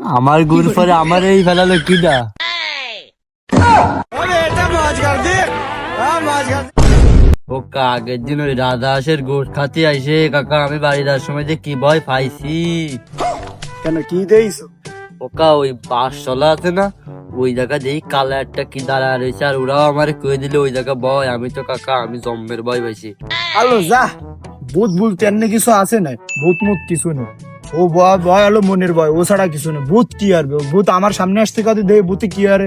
আমার গুড় পরে আমার এই ফেলালো কিডা ও আগের দিন ওই রাধা হাঁসের গোট খাতে আইসে কাকা আমি বাড়ি যাওয়ার সময় যে কি ভয় পাইছি। কেন কি দেইছো? ওকা ওই বাস চলা আছে না ওই জায়গা যেই কালা একটা কি দাঁড়া রয়েছে আর ওরাও আমার কয়ে দিলে ওই জায়গা ভয় আমি তো কাকা আমি জম্মের ভয় পাইছি। আলো যা ভূত বলতে এমনি কিছু আছে না ভূত মুত কিছু নেই। ও ভয় ভয় হলো মনের ভয় ও ছাড়া কিছু নেই ভূত কি আরবে ও ভূত আমার সামনে আসতে কাতে দে ভূতে কি আরে?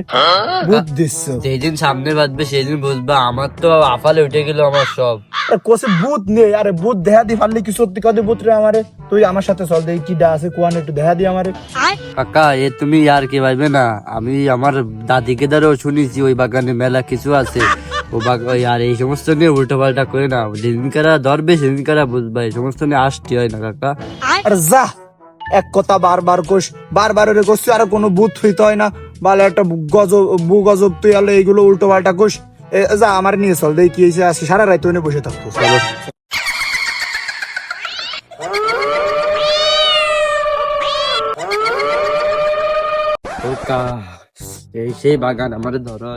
ভূত দিচ্ছ। যেদিন সামনে বাঁধবে সেদিন বুঝবা আমার তো আফালে উঠে গেল আমার সব। কোসে ভূত নেই আরে ভূত দেহা দি ফাললে কি সত্যি কাতে ভূত রে আমারে? তুই আমার সাথে চল দেই কি ডা আছে কোয়ান একটু দেখা দি আমারে। কাকা এ তুমি আর কি ভাইবে না? আমি আমার দাদিকে দ্বারাও শুনেছি ওই বাগানে মেলা কিছু আছে। ও ওই আর এই সমস্ত নিয়ে উল্টো পাল্টা করে না যেদিনকারা ধরবে সেদিনকারা বুঝবে এই সমস্ত নিয়ে আসতে হয় না কাকা। আরে যা এক কথা বারবার কোষ বারবার ওরে কোষ আর কোনো ভূত হইতে হয় না ভালো একটা গজব বু গজব তুই আলো এইগুলো উল্টো পাল্টা কোষ এ, যা আমার নিয়ে চল দেই কি হয়েছে আসি সারা রাত ওনে বসে থাকতো। চলো। এই সেই বাগান আমার ধরো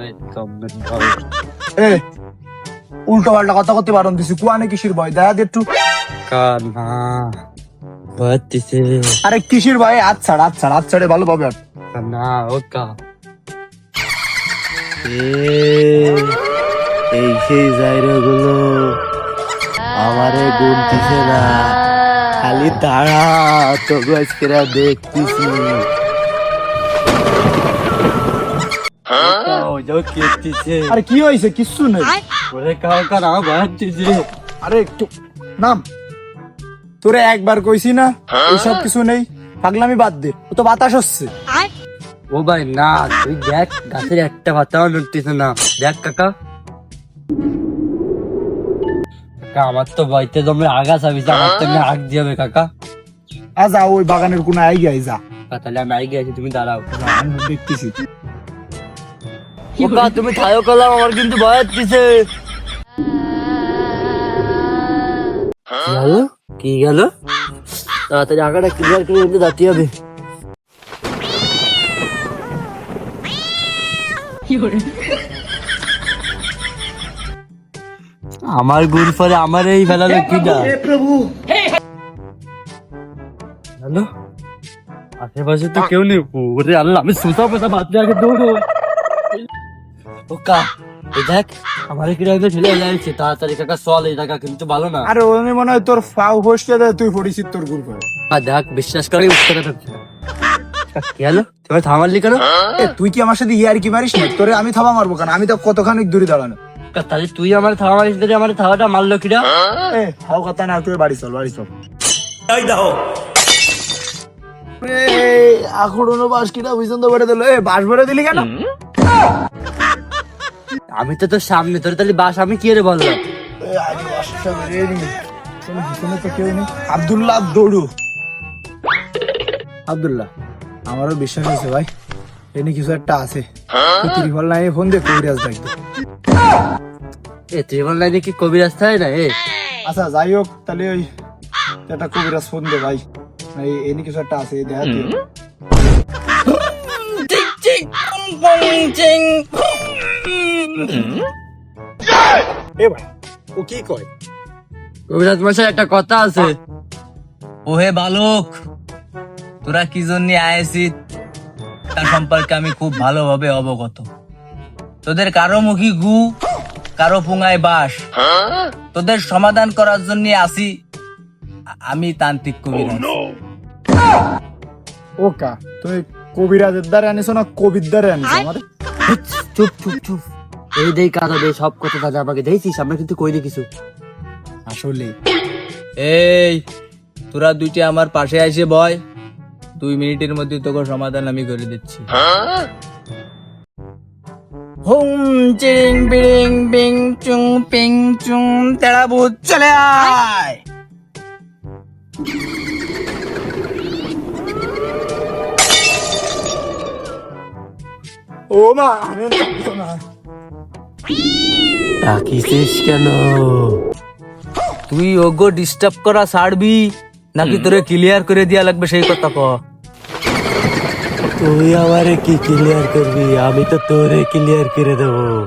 এ উল্টো পাল্টা কথা করতে পারন দিছি কুয়ানে কিসির ভয়? দেখা দে একটু। কানা আরে কিসির ভয়? হাত ছাড় হাত ছাড় হাত ছাড়ে ভালো পাবে না ওকা এই সেই জায়গা গুলো আমারে গুনতিছে না। খালি দাঁড়া তবু আজকেরা দেখতেছি যাও আরে কি হয়েছে? কিচ্ছু নেই। ওরে কাও কানা ভয় আরে একটু নাম। তোরে একবার কইছি না এইসব কিছু নেই। পাগলামি বাদ দে ও তো বাতাস হচ্ছে। ও ভাই না তুই দেখ গাছের একটা পাতাও নড়তেছে না। দেখ কাকা। কাকা আমার তো বইতে তোমরা আগা চাবি আমার তো আগ দিয়ে হবে কাকা। আ যা ওই বাগানের কোন আই গাই যা তাহলে আমি আগে আছি তুমি দাঁড়াও। আমি দেখতেছি। ওকা তুমি খায়ও করলাম আমার কিন্তু ভয় গেল? কি গেল? তাড়াতাড়ি আগাটা ক্লিয়ার করে নিতে যাতে হবে আমার গুড় পরে আমার এই ফেলালো কিডা? হ্যালো আশেপাশে তো কেউ নেই। ওরে আল্লাহ আমি সুতা পেতা বাচ্চা আগে দৌড়ো। ওকা দেখ আমার কি রাখতে ফেলে যাচ্ছে তাড়াতাড়ি কাকা চল এই টাকা কিন্তু ভালো না। আরে ওনে মনে হয় তোর ফাউ ফসকে তুই পড়িছিস তোর গুল আর দেখ বিশ্বাস করে উঠতে কি হলো? তোমার থামালি কেন? তুই কি আমার সাথে ইয়ার কি মারিস না? তোরে আমি থাবা মারবো কেন? আমি তো কতখানি দূরে দাঁড়ানো। কা, তাহলে তুই আমার থামা মারিস আমার থাওয়াটা মারলো কিরা? এ হাও কথা না তুই বাড়ি চল বাড়ি চল। আখড়নো বাস কিনা বুঝছেন তো বেড়ে দিল। এ বাস বেড়ে দিলি কেন? আমি তো তোর সামনে তোর তাহলে বাস আমি কি রে পিছনে তো কেউ নেই আব্দুল্লাহ দৌড়ু। আব্দুল্লাহ আমারও বিশ্বাস হয়েছে ভাই। এনে কিছু একটা আছে। তুই ত্রিফল নাই ফোন দে কবিরাজ ডাকবে এ ত্রিবল লাইনে কি কবিরাজ রাস্তা হয় না এ? আচ্ছা যাই হোক তাহলে ওই একটা কবিরাজ ফোন দে ভাই। এই এনে কিছু একটা আছে দেখা তুই এ ভাই ও কি কয়? কবিরাজ মশাই একটা কথা আছে। ওহে বালক তোরা কি জন্য আয়েছিস? তার সম্পর্কে আমি খুব ভালোভাবে অবগত। তোদের কারও মুখী গু কারও পুঙ্গায় বাস। তোদের সমাধান করার জন্য আসি। আমি তান্ত্রিক কবিরাজ। ও কা তুমি কবিরাজের দ্বারা আনিছো না কবির দ্বারা আনিছো? আমার চুপ চুপ চুপ এই দেই কাদা দে সব কথা দাদা আমাকে দেখছিস আমরা কিন্তু কইনি কিছু। আসলে। এই, তোরা দুইটি আমার পাশে এসে বয়, দুই মিনিটের মধ্যে তোকে সমাধান আমি করে দিচ্ছি। হুম, চিং, বিড়িং, বিং, চুং, পিং, চুং তেরা ভূত, চলে আয়! ও মা আমি আর না। কেন? তুই ওগো ডিস্টার্ব করা ছাড়বি নাকি তোরে ক্লিয়ার করে দিয়া লাগবে সেই কথা ক? তুই আমারে কি ক্লিয়ার করবি? আমি তো তোরে ক্লিয়ার করে দেবো।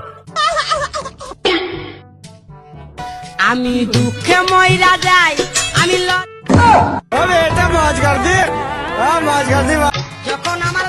আমি দুঃখে ময়রা যাই আমি ল- এটা মাছ দি মাছ যখন আমার